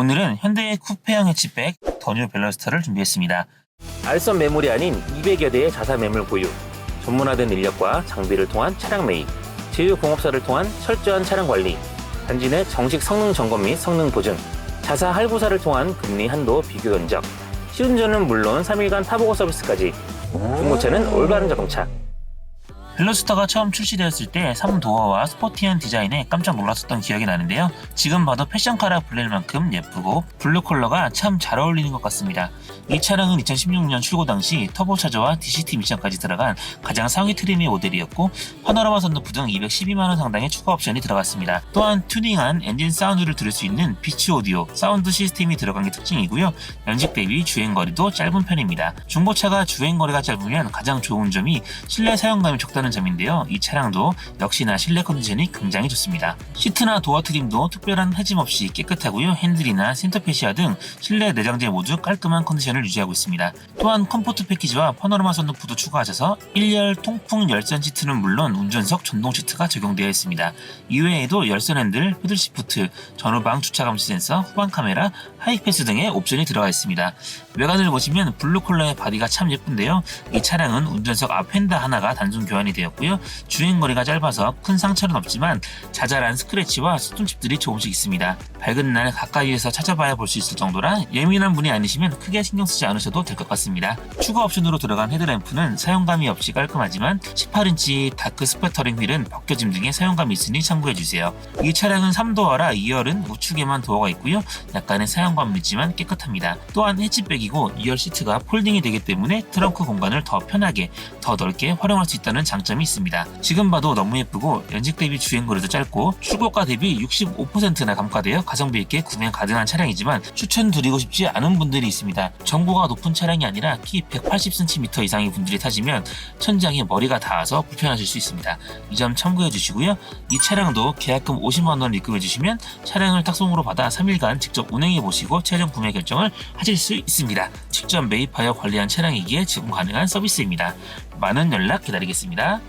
오늘은 현대의 쿠페형 해치백 더뉴 밸런스터를 준비했습니다. 알선 매물이 아닌 200여 대의 자사 매물 보유, 전문화된 인력과 장비를 통한 차량 매입, 제휴 공업사를 통한 철저한 차량 관리, 단지 내 정식 성능 점검 및 성능 보증, 자사 할부사를 통한 금리 한도 비교 견적, 시운전은 물론 3일간 타보고 서비스까지, 중고차는 올바른 자동차, 밸런스터가 처음 출시되었을 때 3도어와 스포티한 디자인에 깜짝 놀랐었던 기억이 나는데요. 지금 봐도 패션카라 불릴 만큼 예쁘고 블루 컬러가 참 잘 어울리는 것 같습니다. 이 차량은 2016년 출고 당시 터보차저와 DCT 미션까지 들어간 가장 상위 트림의 모델이었고 파노라마 선루프 등 212만원 상당의 추가 옵션이 들어갔습니다. 또한 튜닝한 엔진 사운드를 들을 수 있는 비치 오디오 사운드 시스템이 들어간 게 특징이고요. 연식 대비 주행거리도 짧은 편입니다. 중고차가 주행거리가 짧으면 가장 좋은 점이 실내 사용감이 적다는 점인데요. 이 차량도 역시나 실내 컨디션이 굉장히 좋습니다. 시트나 도어 트림도 특별한 해짐 없이 깨끗하고요. 핸들이나 센터페시아 등 실내 내장재 모두 깔끔한 컨디션을 유지하고 있습니다. 또한 컴포트 패키지와 파노라마 선루프도 추가하셔서 1열 통풍 열선 시트는 물론 운전석 전동 시트가 적용되어 있습니다. 이외에도 열선 핸들, 패들 시프트, 전후방 주차 감시 센서, 후방 카메라, 하이패스 등의 옵션이 들어가 있습니다. 외관을 보시면 블루 컬러의 바디가 참 예쁜데요. 이 차량은 운전석 앞 휀다 하나가 단순 교환이 되 었고요. 주행 거리가 짧아서 큰 상처는 없지만 자잘한 스크래치와 스톤칩들이 조금씩 있습니다. 밝은 날 가까이에서 찾아봐야 볼 수 있을 정도라 예민한 분이 아니시면 크게 신경 쓰지 않으셔도 될 것 같습니다. 추가 옵션으로 들어간 헤드램프는 사용감이 없이 깔끔하지만 18인치 다크 스패터링 휠은 벗겨짐 등의 사용감이 있으니 참고해주세요. 이 차량은 3도어라 2열은 우측에만 도어가 있고요. 약간의 사용감은 있지만 깨끗합니다. 또한 해치백이고 2열 시트가 폴딩이 되기 때문에 트렁크 공간을 더 편하게 더 넓게 활용할 수 있다는 장점 이 있습니다. 지금 봐도 너무 예쁘고 연식 대비 주행 거리도 짧고 출고가 대비 65%나 감가되어 가성비 있게 구매 가능한 차량이지만 추천드리고 싶지 않은 분들이 있습니다. 전고가 높은 차량이 아니라 키 180cm 이상의 분들이 타시면 천장에 머리가 닿아서 불편하실 수 있습니다. 이 점 참고해 주시고요. 이 차량도 계약금 50만 원 입금해 주시면 차량을 탁송으로 받아 3일간 직접 운행해 보시고 최종 구매 결정을 하실 수 있습니다. 직접 매입하여 관리한 차량이기에 지금 가능한 서비스입니다. 많은 연락 기다리겠습니다.